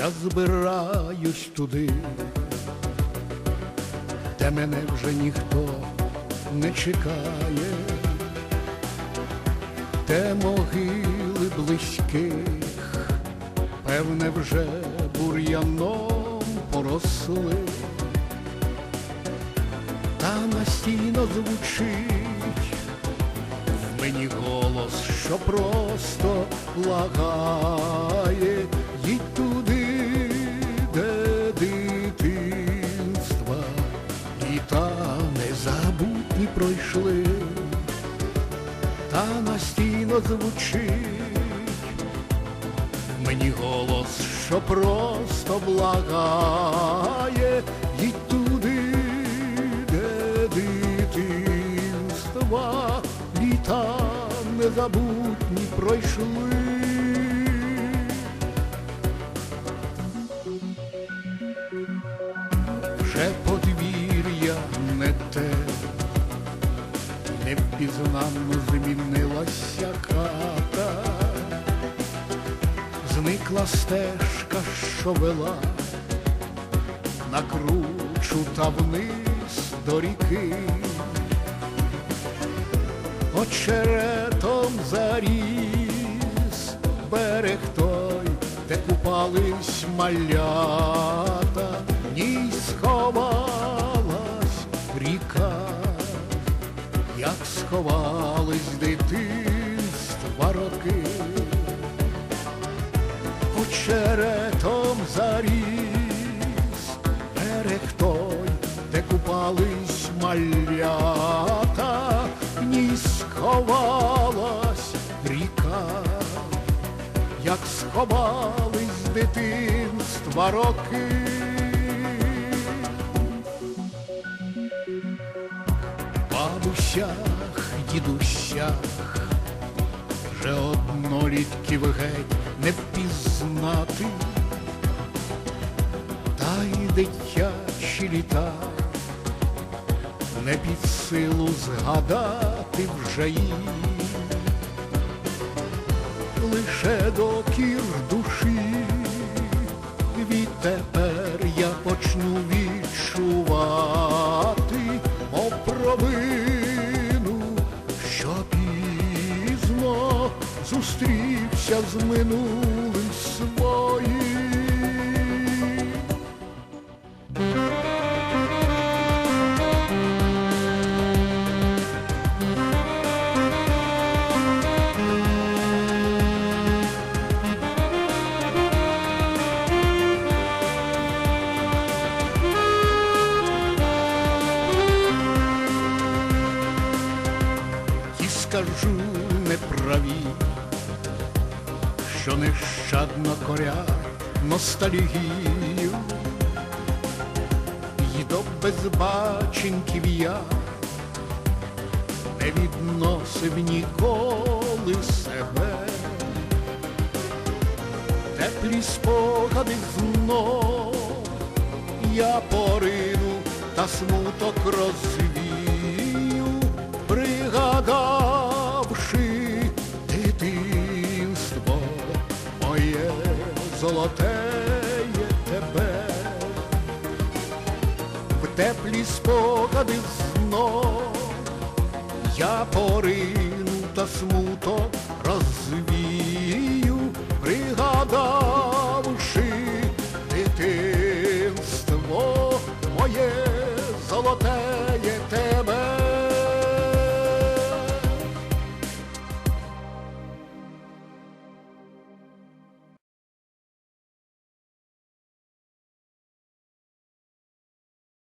я збираюсь туди, де мене вже ніхто не чекає, де могили близьких, певне, вже бур'яном поросли, та настійно звучить в мені голос, що просто благає, настійно звучить мені голос, що просто благає, їдь туди, де дитинства, літа незабутні пройшли. Вже невпізнано змінилася хата, зникла стежка, що вела на кручу та вниз до ріки, очеретом заріс берег той, де купались малята, з дитинства роки очеретом заріс, берег де купались малята, в ній сховалась ріка, як сховались дитинства роки. Бабусях, дідусях, вже однолітків геть не впізнати, та й дитячі літа не під силу згадати вже їм, лише докір душі, відтепер я почну відчувати, мов провину, зустрівся з минулим своїм. І скажу неправі, що нещадно корять ностальгію, і до безбаченьків я не відносив ніколи себе, теплі спогади знов я порину та смуток розвію, золотеє тебе, в теплі спогади знов я порину та смуток розвію, пригадавши дитинство моє золоте.